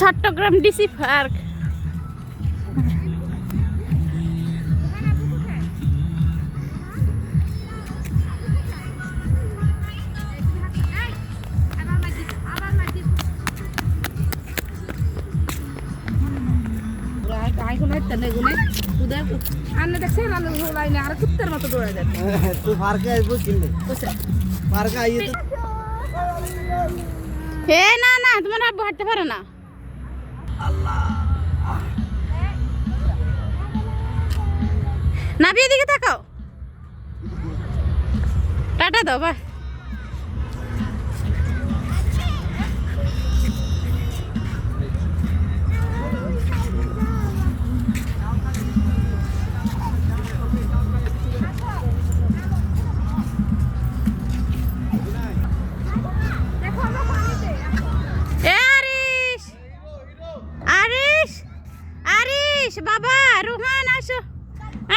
Chittagong DC park. না না তোমার হাঁটতে পারে না। না বিয়ে দিকে তাকাও। টাটা দাও বাই আরিশ বাবা, রুহান, আসো।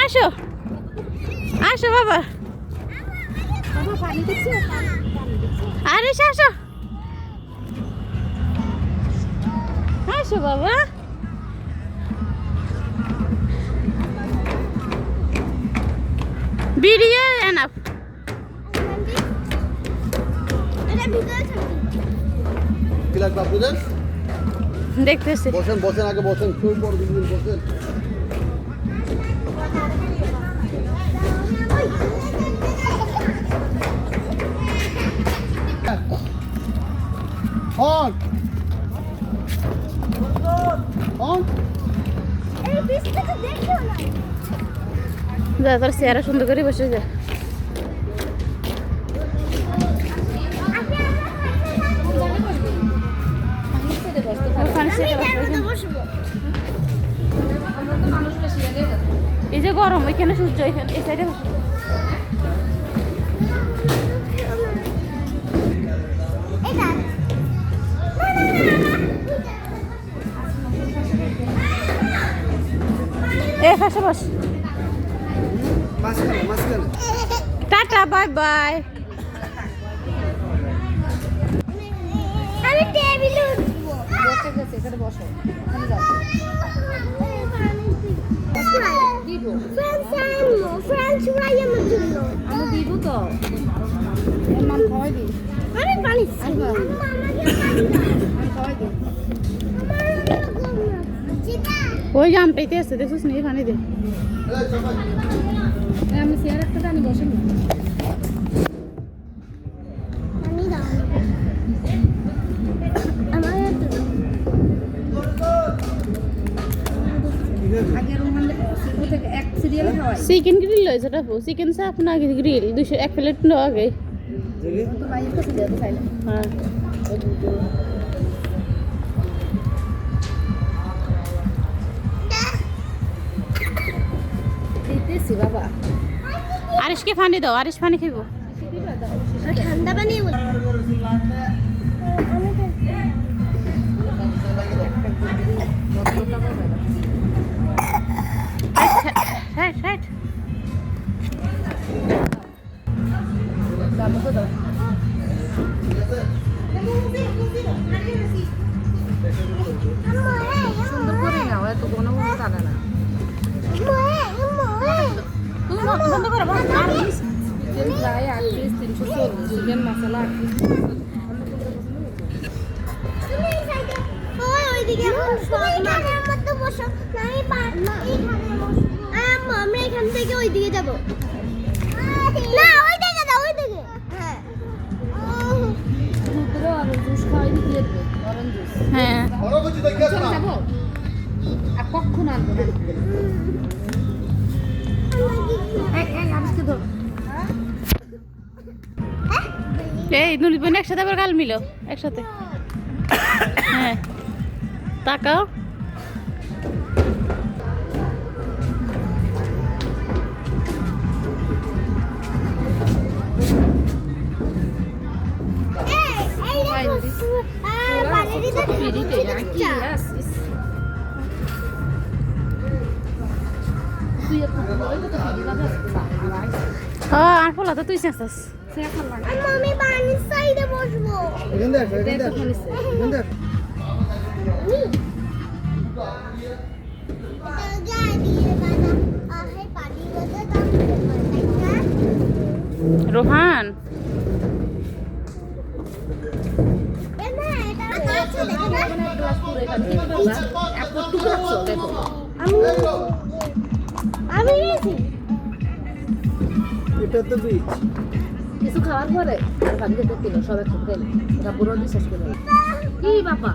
আসো। আসো, বাবা। আরিশ আসো। আসো, বাবা। Video enough. কি লাগবে আপনাদের? দেখতেছি বসেন বসেন আগে বসেন শুয়ে পর দিন বসেন হন হন যা তোর চেহারা সুন্দর করে বসে যা এই যে গরম ওইখানে সূর্য এখানে এই সাইডে পাশে বস। Tata bye bye. আমি টেবিলে আমার জন্য আমি দিব তো। নাম খাওয়াই দিই। আরে পানি ওই যে আমটাইতে আছে দেখছিস নি পানি দে। আমি চেয়ার একটা টানি বসে পানি চিকেন গ্রিল লইছে এটা চিকেন চাপ না গ্রিল দুশো এক প্লেট নো আগে। হ্যাঁ। আরিশকে পানি দাও আরিশ পানি খাইব। ঠান্ডা পানি বল না বন্ধ করো চিকেন ফ্রাই তিনশো চল্লিশ চিকেন মশলা না। আমরা এখান থেকে ওইদিকে যাব না ওইদিকে যাও ওইদিকে হ্যাঁ। অরেঞ্জ জুস খাওয়াই দিয়ে অরেঞ্জ জুস হ্যাঁ কখন আনব না এই নুলি বোন একসাথে আবার গাল মিলো একসাথে। হ্যাঁ তাকাও। আর ফলা তো তুই চেঁচাস। আম্মা, আমি এটা তো বীজ কিছু খাওয়ার পরে আর ভাবি খেতে সব একটু খেলে এটা পুরো বিশ্বাস করে। কি বাবা